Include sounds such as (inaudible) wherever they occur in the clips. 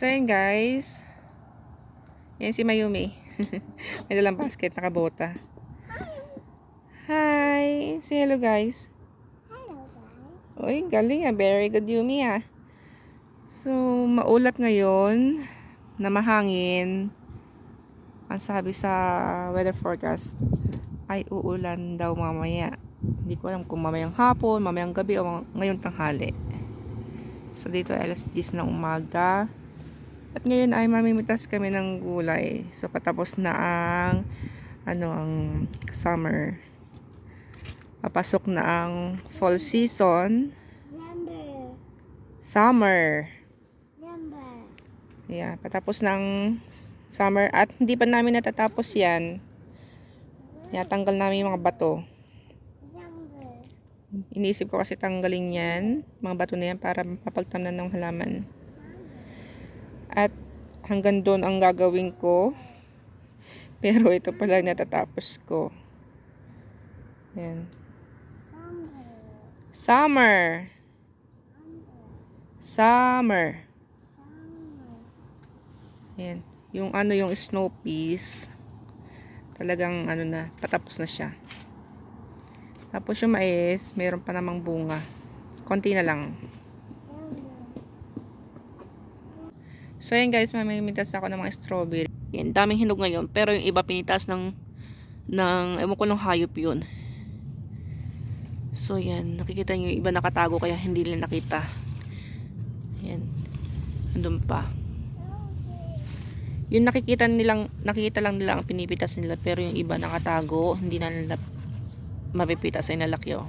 So, yun guys. Yan si Mayumi. (laughs) May dalang basket, nakabota. Hi! Say hello guys. Hello, guys. Uy, galing ah. Very good Yumi ah. So, maulap ngayon na mahangin. Ang sabi sa weather forecast ay uulan daw mamaya. Hindi ko alam kung mamayang hapon, mamayang gabi o ngayon tanghali. So, dito alas 10 ng umaga. At ngayon ay mamimitas kami ng gulay. So, patapos na ang ano, ang summer. Papasok na ang fall season. Summer. Number. Yeah, patapos ng summer at hindi pa namin natatapos yan. Tinatanggal namin yung mga bato. Iniisip ko kasi tanggalin yan, mga bato na yan para mapagtamnan ng halaman. At hanggang doon ang gagawin ko. Pero ito pala natatapos ko. Ayan. Summer. Summer. Summer. Ayan. Yung ano yung snow peas. Talagang ano na, patapos na siya. Tapos yung mais, mayroon pa namang bunga. Konti na lang. Summer. So yan guys, mamimitas ako ng mga strawberry. Yan, daming hinog ngayon. Pero yung iba pinitas ng, ng ewan ko ng hayop yun. So yan, nakikita nyo yung iba nakatago kaya hindi nila nakita. Yan. Andun pa. Yung nakikita nilang, nakikita lang nila ang pinipitas nila pero yung iba nakatago, hindi na nila mapipitas ay nalakyo.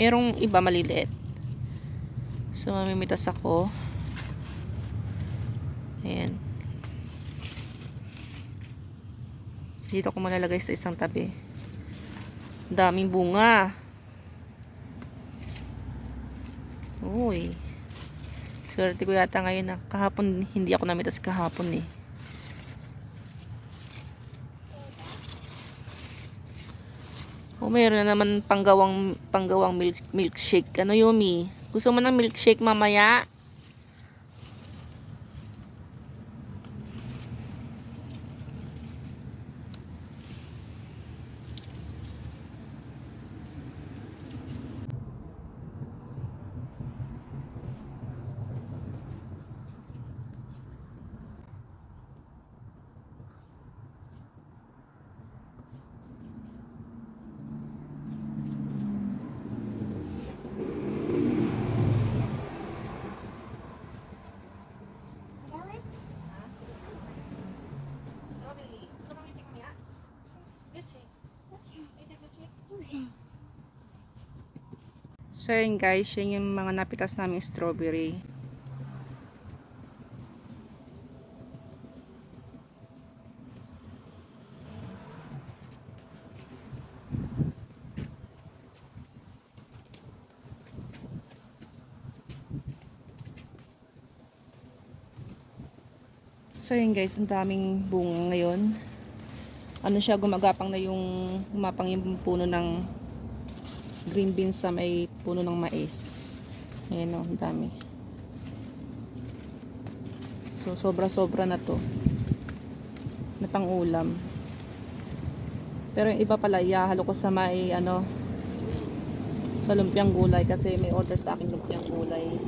Merong iba maliliit. So mamimitas ako. Ayan. Dito ko malalagay sa isang tabi. Daming bunga. Uy. Swerte ko yata ngayon na kahapon hindi ako namitas kahapon eh. Oh, meron na naman panggawang panggawang milk, milkshake. Ano Yumi? Gusto mo ng milkshake mamaya? So yun guys, yun yung mga napitas namin strawberry. So yun guys, ang daming bunga ngayon. Ano siya, gumagapang na yung, gumapang yung puno ng green beans sa may puno ng mais. Ayan o, dami. So, sobra-sobra na to. Na pang ulam. Pero yung iba pala, ihahalo ko sa may, ano, sa lumpiang gulay kasi may order sa akin lumpiang gulay.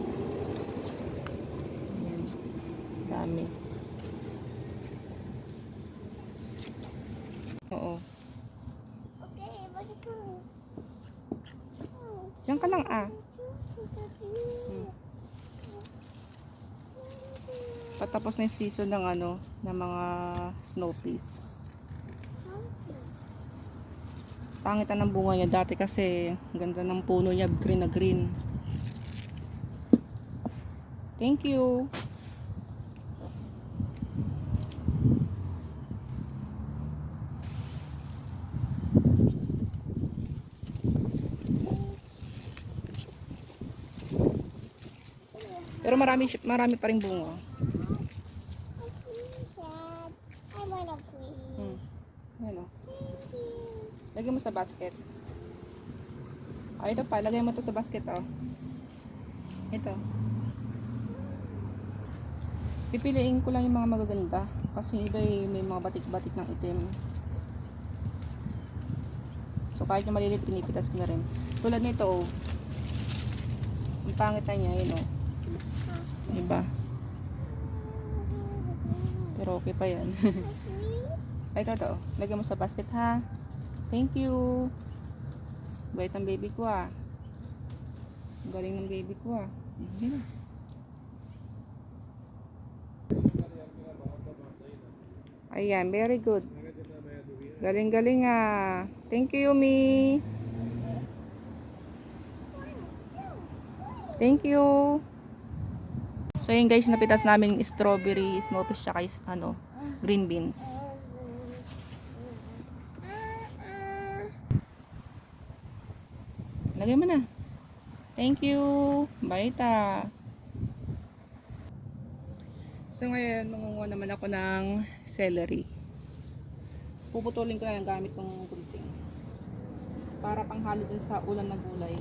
Ayan. Dami. Oo. Okay, balik ko. Diyan ka lang ah. Patapos na yung season ng ano, ng mga snow peas. Pangitan ng bunga niya dati kasi ang ganda ng puno niya, green na green. Thank you. Pero marami marami pa ring bunga. Thank you. Lagay mo sa basket. Ay, ito pa. Lagay mo to sa basket, oh. Ito. Pipiliin ko lang yung mga magaganda. Kasi iba eh, may mga batik-batik ng itim. So kahit yung malilit, pinipitas ko na rin. Tulad nito, oh. Ang pangit na niya, yun oh. Diba? Pero okay pa yan. (laughs) Ay, ito, ito. Lagyan mo sa basket, ha? Thank you. Bait ang baby ko, ah. Ang galing ng baby ko, ah. Hindi. Ayan, very good. Galing-galing, ah. Thank you, Yumi. Thank you. So, yun guys, napitas namin strawberry, smokies, tsaka ano, green beans. Lagay mo na. Thank you. Baita. So ngayon, mangunguha naman ako ng celery. Puputulin ko na yung gamit ng gunting. Para panghalo dun sa ulam na gulay.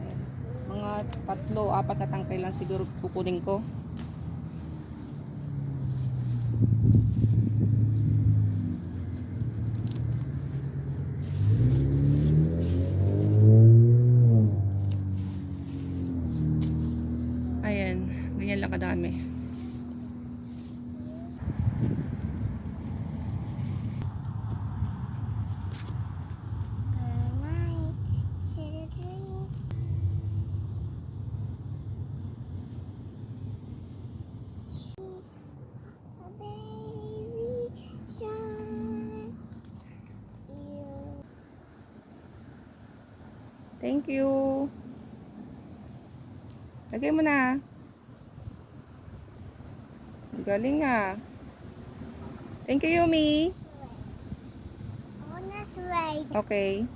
Ayan. Mga tatlo, apat na tangkay lang siguro kukunin ko. Ayan, ganyan lang kadami. Alright. Children. A baby shark. You. Thank you. Lagay mo na. Galing ah. Thank you, Yumi. On this right. Okay.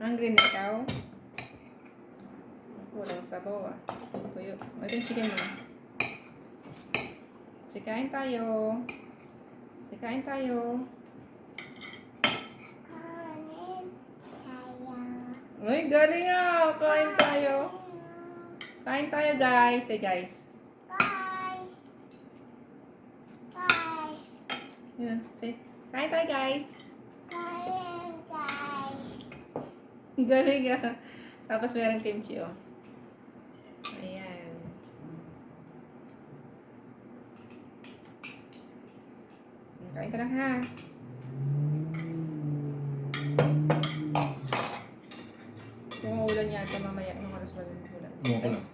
Hungry na ikaw? Walang sabaw ah. Tuyo. Ito yung chicken mo. Sikain tayo. Sikain tayo. Kanin tayo. Uy, galing ah. Kain tayo. Kain tayo guys. Say guys. Bye. Bye. Yun. Say. Kain tayo guys. Kain guys. (laughs) Galing ah. Tapos meron kimchi oh. Ayan. Kain ka lang ha. Kung ulan yata mamaya, anong oras ba yung ulan? Yung ulan. Hapon?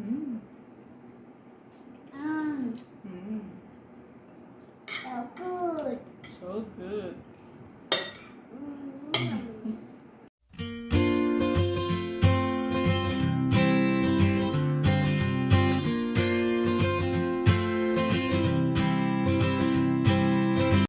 Mm.